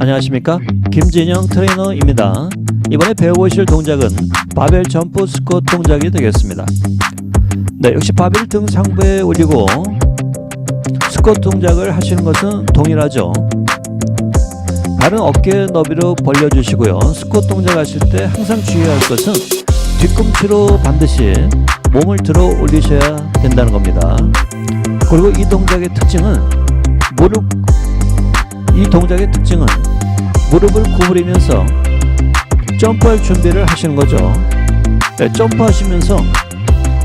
안녕하십니까? 김진영 트레이너입니다. 이번에 배워보실 동작은 바벨 점프 스쿼트 동작이 되겠습니다. 네, 역시 바벨 등 상부에 올리고 스쿼트 동작을 하시는 것은 동일하죠. 발은 어깨 너비로 벌려주시고요. 스쿼트 동작 하실 때 항상 주의할 것은 뒤꿈치로 반드시 몸을 들어 올리셔야 된다는 겁니다. 그리고 이 동작의 특징은 무릎 이 동작의 특징은 무릎을 구부리면서 점프할 준비를 하시는 거죠. 네, 점프하시면서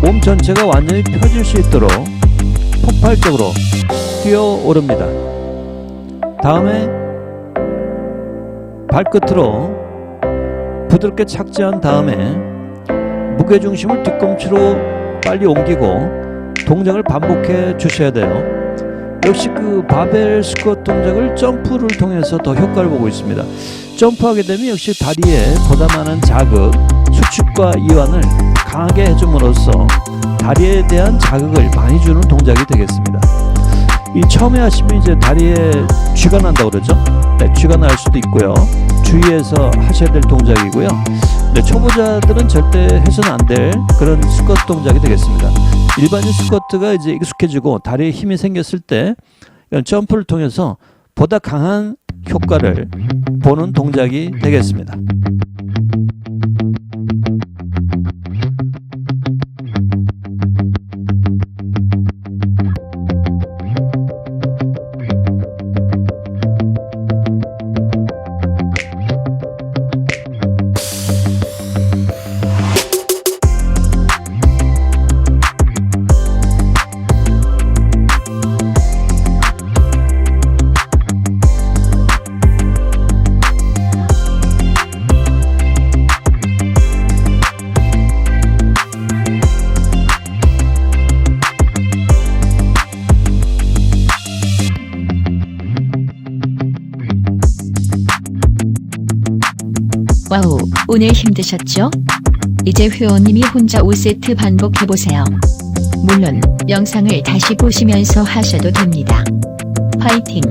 몸 전체가 완전히 펴질 수 있도록 폭발적으로 뛰어 오릅니다. 다음에 발끝으로 부드럽게 착지한 다음에 무게 중심을 뒤꿈치로 빨리 옮기고 동작을 반복해 주셔야 돼요. 역시 그 바벨 스쿼트 동작을 점프를 통해서 더 효과를 보고 있습니다. 점프하게 되면 역시 다리에 보다 많은 자극, 수축과 이완을 강하게 해줌으로써 다리에 대한 자극을 많이 주는 동작이 되겠습니다. 이 처음에 하시면 이제 다리에 쥐가 난다고 그러죠. 네, 쥐가 날 수도 있고요. 주의해서 하셔야 될 동작이고요. 네, 초보자들은 절대 해서는 안 될 그런 스쿼트 동작이 되겠습니다. 일반인 스쿼트가 이제 익숙해지고 다리에 힘이 생겼을 때 점프를 통해서 보다 강한 효과를 보는 동작이 되겠습니다. 와우, 오늘 힘드셨죠? 이제 회원님이 혼자 5세트 반복해보세요. 물론, 영상을 다시 보시면서 하셔도 됩니다. 화이팅!